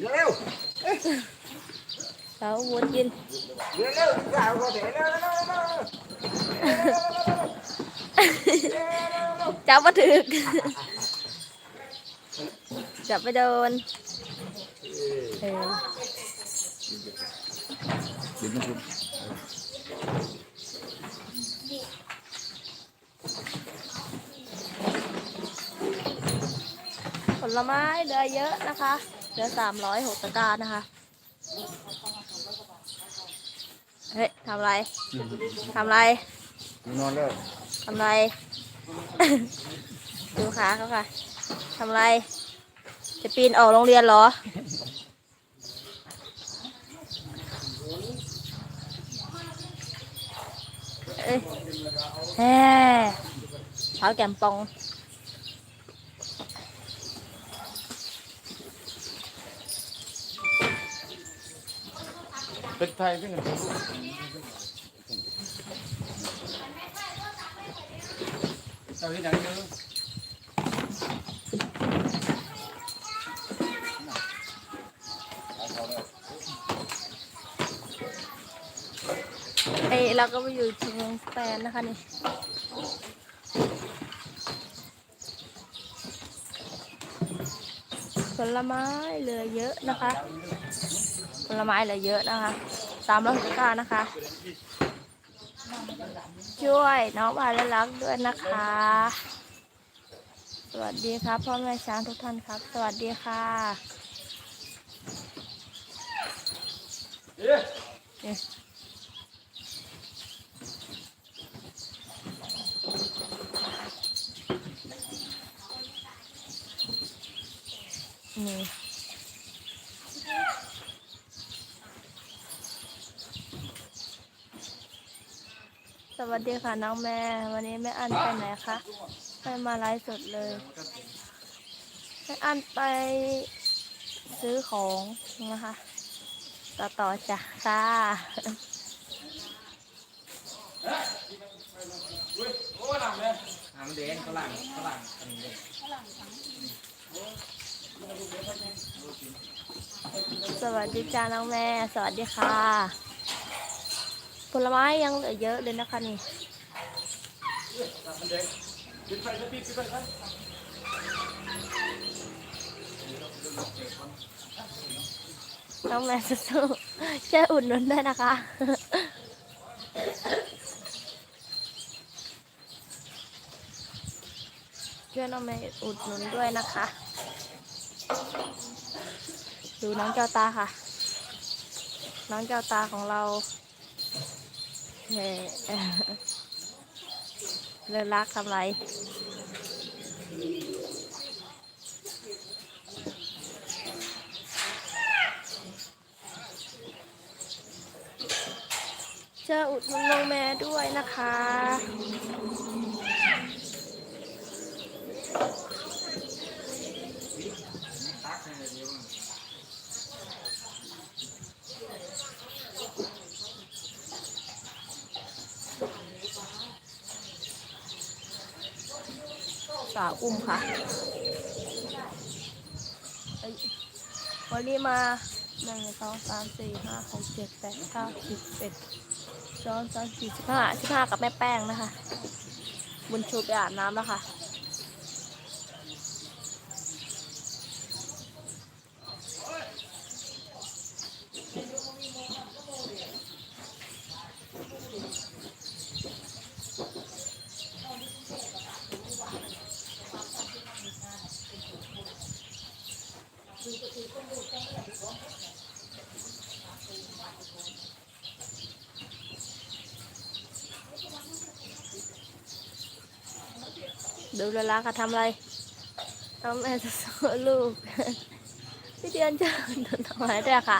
เร็วเขาวนกินเร็วเร็วเร็วก็เดี๋ยวเร็วเร็วเร็วเร็วจับมาถึกจับไปโดนเออดิ้นนะคุณผลไม้เหลือเยอะนะคะ เหลือสามร้อยหกตะกร้านะคะ เฮ้ยทำอะไรทำอะไรนอนแล้วทำไร ดูขาเขาค่ะทำไร จะปีนออกโรงเรียนเหรอ เอ้ยแฮ่เท้าแกมปอง เป็นไทยเป็นไงเจ้าที่ไหนเยอะเอ้เราก็มาอยู่ที่วงสแตนนะคะนี่ผลไม้เหลือเยอะนะคะ ผลไม้เหลือเยอะนะคะ สามร้อยหกสิบเก้านะคะ ช่วยน้องบานและรักด้วยนะคะ สวัสดีครับพ่อแม่ช้างทุกท่านครับ สวัสดีค่ะเอ๊ะนี่ วัสดีค่ะน้องแม่ วันนี้แม่อันไปไหนคะไม่มาไลฟ์สดเลยแม่อันไปซื้อของนะคะ ต่อต่อจ้ะค่ะหางแดงฝรั่งฝรั่งอันนี้สวัสดีจ้าน้องแม่ สวัสดีค่ะ ผลไม้ยังเหลือเยอะเลยนะคะนี่น้องแม่สู้ๆช่วยอุดหนุนด้วยนะคะ ช่วยน้องแม่อุดหนุนด้วยนะคะ ดูน้องเจ้าตาค่ะ น้องเจ้าตาของเรา เน่เลิกรักทำไรเชื่ออุดหนุนน้องแม่ด้วยนะคะ สาวอุ้มค่ะวันนี้มาหนึ่งสองสามสี่ห้าหกเจ็ดแปดเก้าสิบสิบเอ็ดสองสามสี่สิบห้าสิบห้ากับแม่แป้งนะคะ บุญชูไปอาบน้ำแล้วค่ะ ดูเวลาค่ะทำอะไรทำแม่จะสอนลูกพี่เดือนจะทำอะไรด้วยค่ะ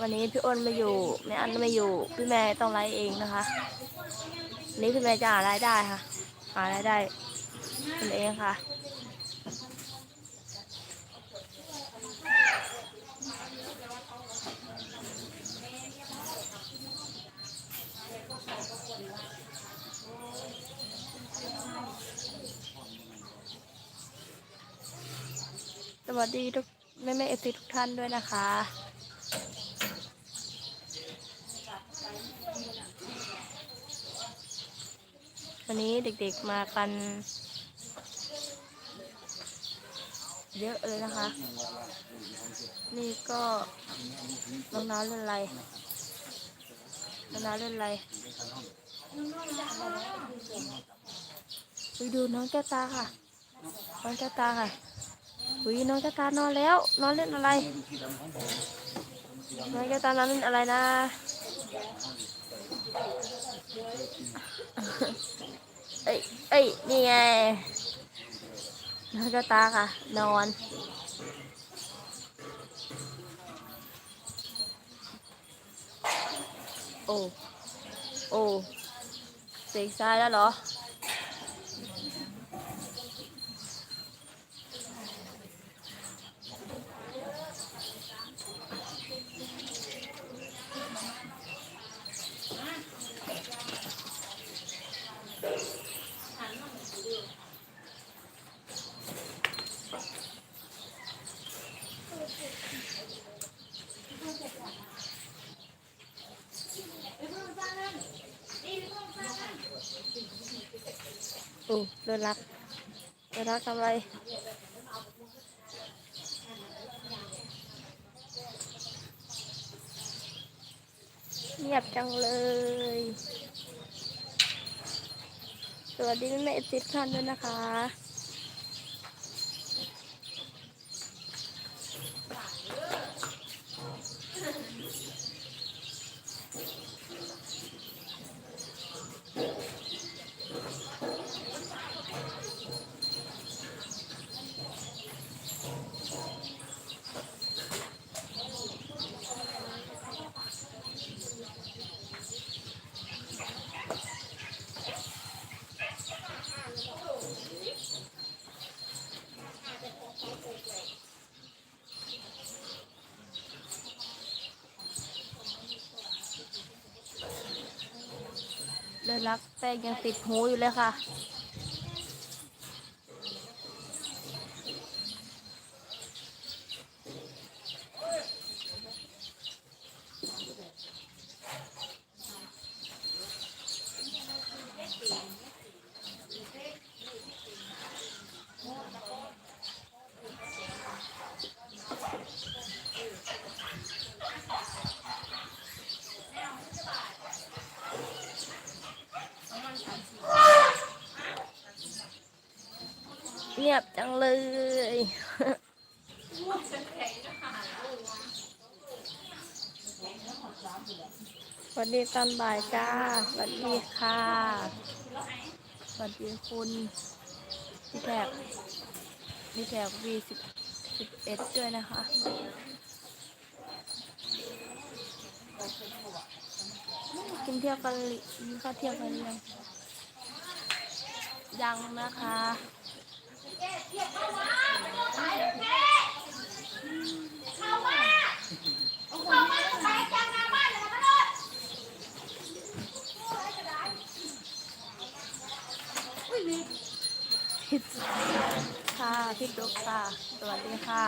วันนี้พี่อ้นไม่อยู่แม่อันไม่อยู่ พี่แม่ต้องไลฟ์เองนะคะนนี้พี่แม่จะหารายได้ค่ะ หารายได้เป็นเองค่ะ ดีทุกแม่แม่เอฟซีทุกท่านด้วยนะคะ วันนี้เด็กๆมากัน เยอะเลยนะคะ นี่ก็น้องน้าเล่นอะไรน้องน้าเล่นอะไรไปดูน้องแก้วตาค่ะน้องแก้วตาค่ะ หุยน้องแก้วตานอนแล้ว นอนเล่นอะไร น้องแก้วตานอนเล่นอะไรนะ เอ้ยเอ้ยนี่ไง น้องแก้วตาค่ะ นอนโอ้ โอ้เสกซ้ายแล้วเหรอ โอ้เดินรักเดินรัก ทำอะไรเงียบจังเลย สวัสดีแม่เอฟซีท่านด้วยนะคะ รักแต่ยังติดหูอยู่เลยค่ะ สวัสดีตอนบ่ายจ้า สวัสดีค่ะ สวัสดีคุณพี่แท็กพี่แท็กวีสิบสิบเอ็ดด้วยนะคะ กินเที่ยวกันหรือกินข้าวเที่ยวกันหรือยังยังนะคะ พี่ค่ะพี่ตุ๊กค่ะ สวัสดีค่ะ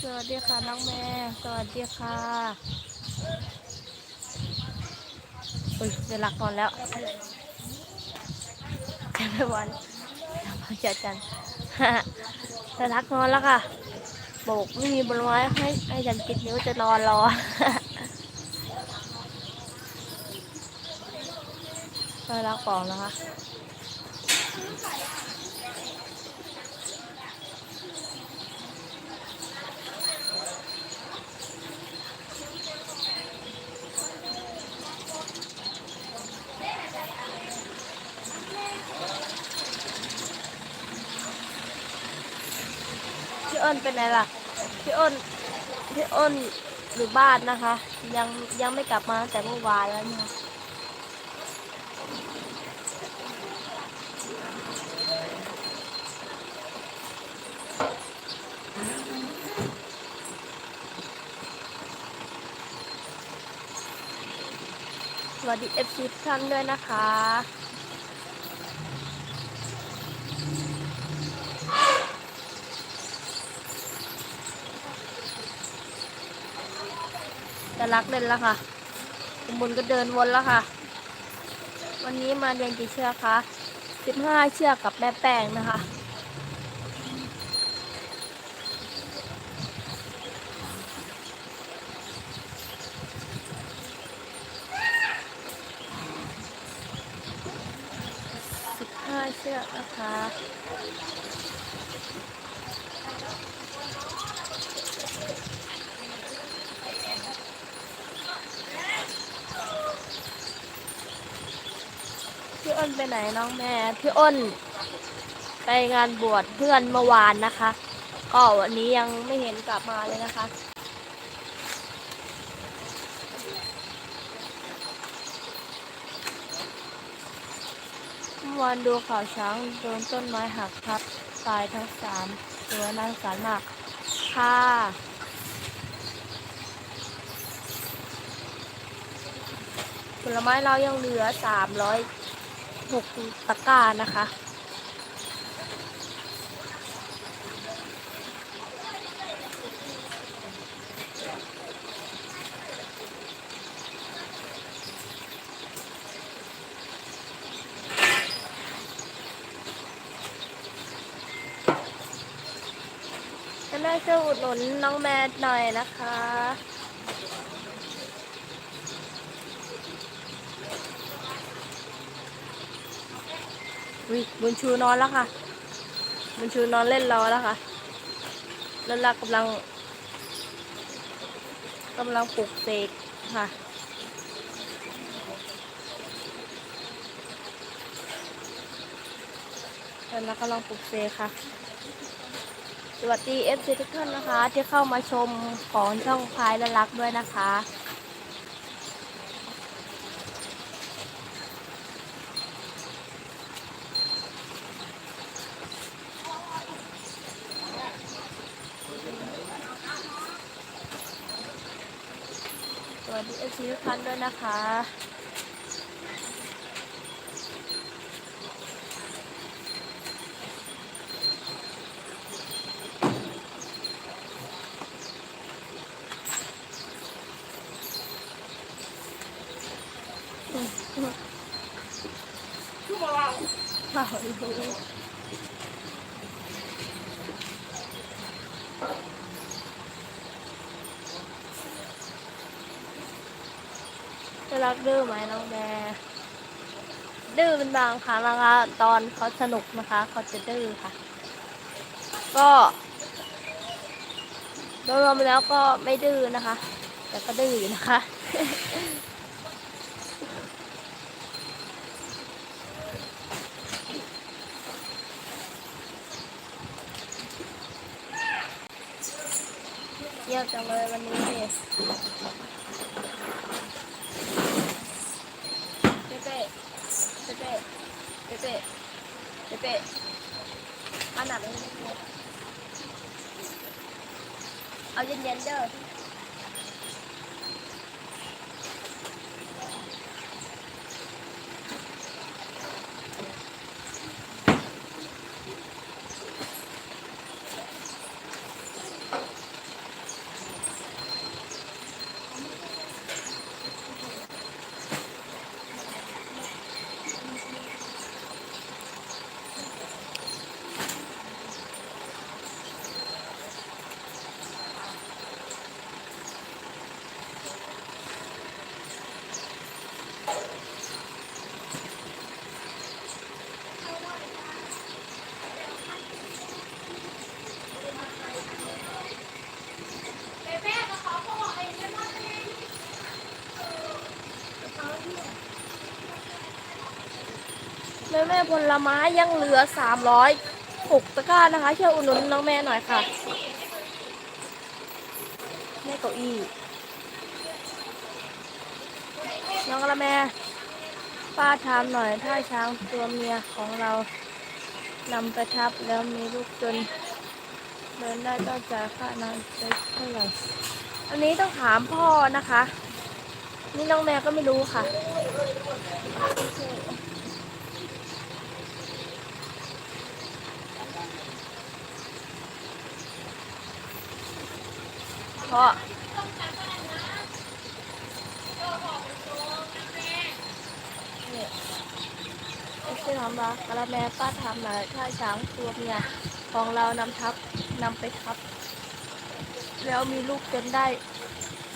สวัสดีค่ะน้องแม่ สวัสดีค่ะ อุ้ยเวลาก่อนแล้วจะไปวันจะจันจะรักนอนแล้วค่ะโบกไม่มีบนไม้ให้ให้จันกินนิ้วจะนอนรอไปรักปองแล้วค่ะ อ้นเป็นไงล่ะ พี่อ้น พี่อ้นอยู่บ้านนะคะ ยังยังไม่กลับมาตั้งแต่เมื่อวานแล้วนี่ยวัสดีเอฟซีทุกท่านด้วยนะคะ จะรักเล่นแล้วค่ะคุณบุญก็เดินวนแล้วค่ะ วันนี้มาเรียนกี่เชือกคะ15 เชือกกับแม่แป้งนะคะ 15 เชือกนะคะ พี่อ้นไปไหนน้องแม่ พี่อ้น ไปงานบวชเพื่อนเมื่อวานนะคะ ก็วันนี้ยังไม่เห็นกลับมาเลยนะคะ เมื่อวานดูข่าวช้างโดนต้นไม้หักทับตายทั้งสามตัวนางสารมากค่ะผลไม้เรายังเหลือสามร้อย หกตะกร้านะคะ จะได้ช่วยอุดหนุนน้องแมทหน่อยนะคะ วิบุญชูนอนแล้วค่ะ บุญชูนอนเล่นรอแล้วค่ะแล้วเรากำลังกำลังปลุกเสกค่ะแล้วเรากำลังปลุกเสกค่ะ สวัสดีเอฟซีทุกท่านนะคะ ที่เข้ามาชมของช่องพายและรักด้วยนะคะ วัสดีเอฟซีทุกท่านด้วยนะคะ ข่าวรู้จะรักดื้อไหมน้องแดดื้อเป็ นบางครั้งนะคะ ตอนเขาสนุกนะคะเขาจะดื้อค่ะ ก็โดยรวมแล้วก็ไม่ดื้อนะคะ แต่ก็ดื้อนะคะ เยี่ยมจังเลยวันนี้เป๊ะเป๊ะเป๊ะเป๊ะ เป๊ะเป๊ะเป๊ะอันหนักเลยเอาเย็นๆเด้อ แม่แม่ผลไม้ยังเหลือสามร้อยหกตะกร้านะคะ ช่วยอุดหนุนน้องแม่หน่อยค่ะ แม่เก้าอี้ น้องกระแม่ป้าถามหน่อยถ้าช้างตัวเมียของเรานำไปทับแล้วมีลูกจนเดินได้ต้องจ่ายค่านานไปเท่าไหร่ อันนี้ต้องถามพ่อนะคะ นี่น้องแม่ก็ไม่รู้ค่ะ พ่อเนี่ยไม่ใช่ทำละกระแมป้าทำนะถ้าช้างตัวเมียของเรานำทับนำไปทับ แล้วมีลูกจนได้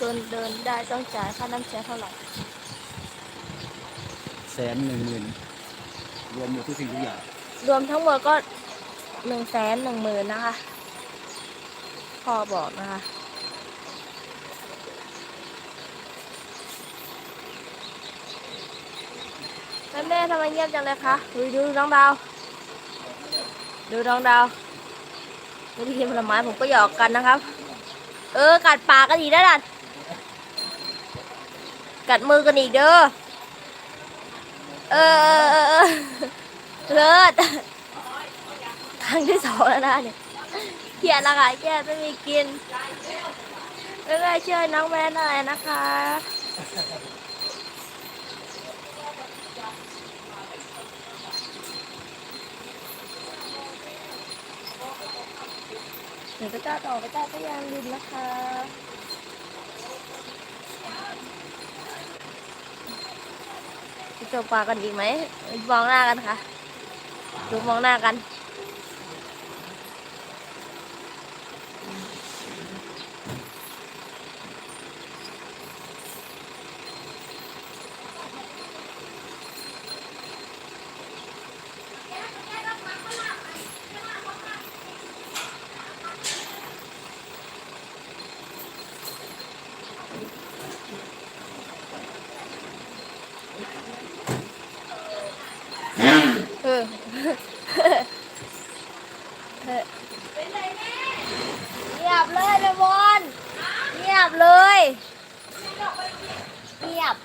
จนเดินได้ต้องจ่ายค่าน้ำเสียเท่าไหร่แสนหนึ่งหมื่นรวมหมดทุกสิ่งทุกอย่าง รวมทั้งหมดก็หนึ่งแสนหนึ่งหมื่นนะคะพ่อบอกนะคะ แม่แม่ทำไมเงียบจังเลยคะดูดูน้องดาว ดูน้องดาวไม่ได้กินผลไม้ผมก็หยอกกันนะครับ เออ กัดปากกันอีกแล้วดันกัดมือกันอีกเด้อ เออเลิศครั้งที่สองแล้วนะเนี่ยเขียนนะคะแค่ไม่มีกินเอ้ยช่วยน้องแม่หน่อยนะคะ เดี๋ยวพระเจ้าต่อพระเจ้าก็ยังดินนะคะจะจบปากกันอีกไหมมองหน้ากันค่ะดูมองหน้ากัน เออ เออเงียบเลยเลบอลเงียบเลย เงียบ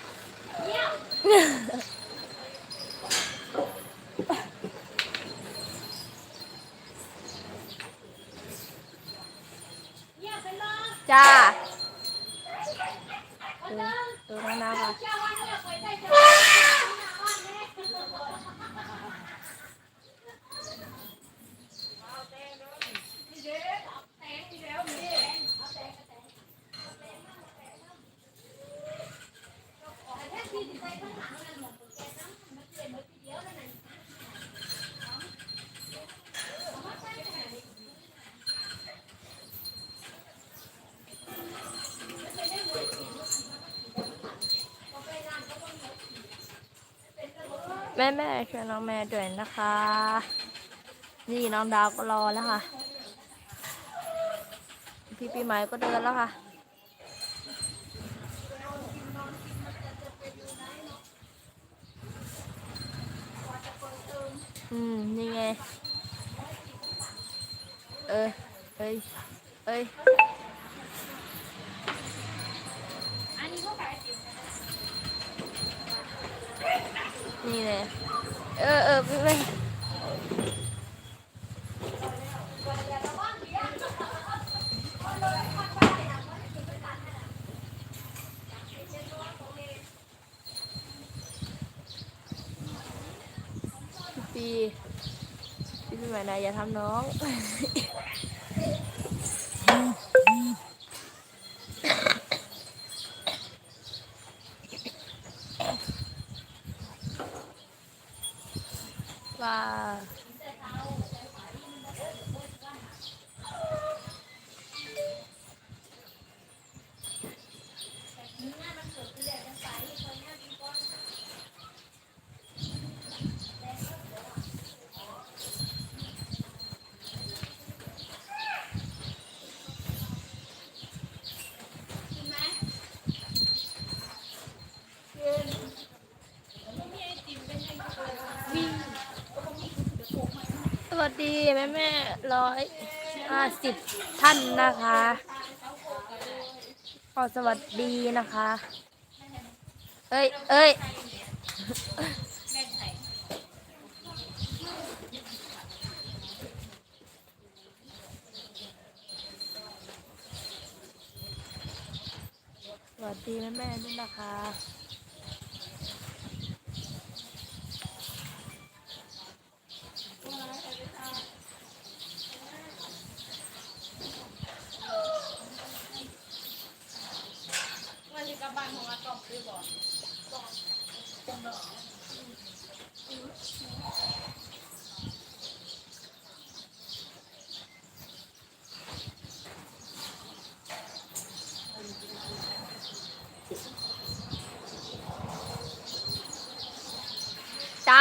จ้าดูดูข้างหน้าค่ะ แม่แม่ช่วยน้องแม่ด้วยนะคะ นี่น้องดาวก็รอแล้วค่ะ พี่ปีใหม่ก็เดินแล้วค่ะ อืม นี่ไง เออเอ้ย เอ้ย นี่เลยเออเออพี่ไม่พี่พี่พี่ใหม่นายอย่าทำน้อง ว่ ดีแม่แม่ร้อยห้าสิบท่านนะคะขอสวัสดีนะคะ เอ้ย เอ้ย สวัสดีแม่แม่ด้วยนะคะ เจ้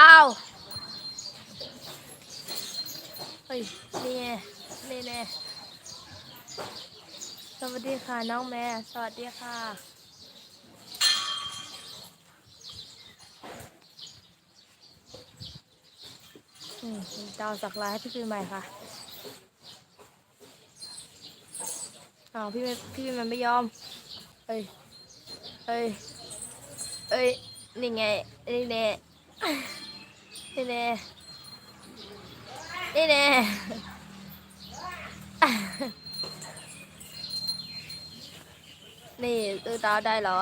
าเฮ้ยนี่นี่แน่สวัสดีค่ะน้องแม่ สวัสดีค่ะ อืมเจ้าสักลายให้พี่ปีใหม่ค่ะอ้าวพี่พี่ปีใหม่ไม่ยอม เอ้ย เอ้ย เอ้ย นี่ไง นี่แน่นี่แน่นี่แน่นี่ตื้อตาได้เหรอ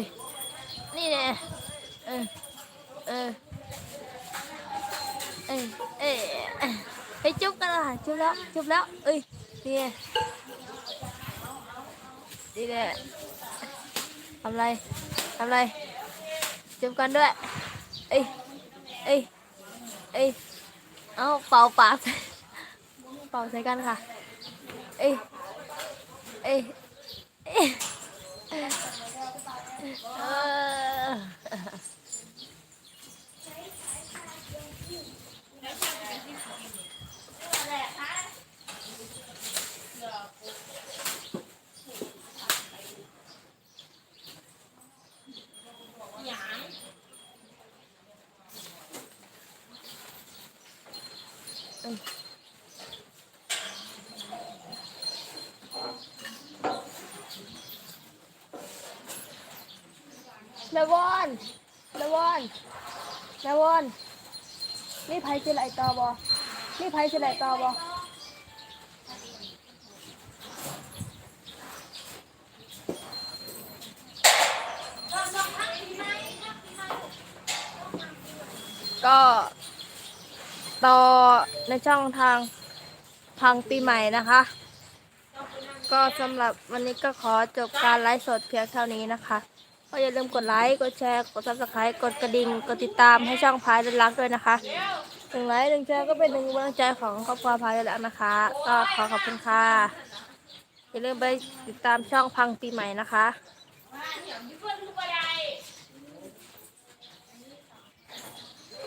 ย นี่แน่เออเออเอ้ยเอ้ยไปจุ๊บกันละจุ๊บ แล้วจุ๊บแล้วเอ้ยนี่ไงนี่แน่ทำไรทำไรจุ๊บกันด้วยเอ้ยเอ้ยเอ้ยเอาเป่าปากใส่เป่าใส่กันค่ะ เอ้ยเอ้ยเอ้ย นาวอนนาวอนนาวอนนี่ไผจะไหลต่อบอนี่ไผจะไหลต่อบอก็ต่อในช่องทางพังปีใหม่นะคะ ก็สำหรับวันนี้ก็ขอจบการไลฟ์สดเพียงเท่านี้นะคะ ก็อย่าลืมกดไลค์ กดแชร์ กดซับสไครต์กดกระดิ่ง กดติดตามให้ช่องพายเดนรักด้วยนะคะหนึ่งไลค์หนึ่งแชร์ก็เป็นหนึ่งกำลังใจของครอบครัวพายเดลักนะคะ ก็ขอขอบคุณค่ะ อย่าลืมไปติดตามช่องพังปีใหม่นะคะ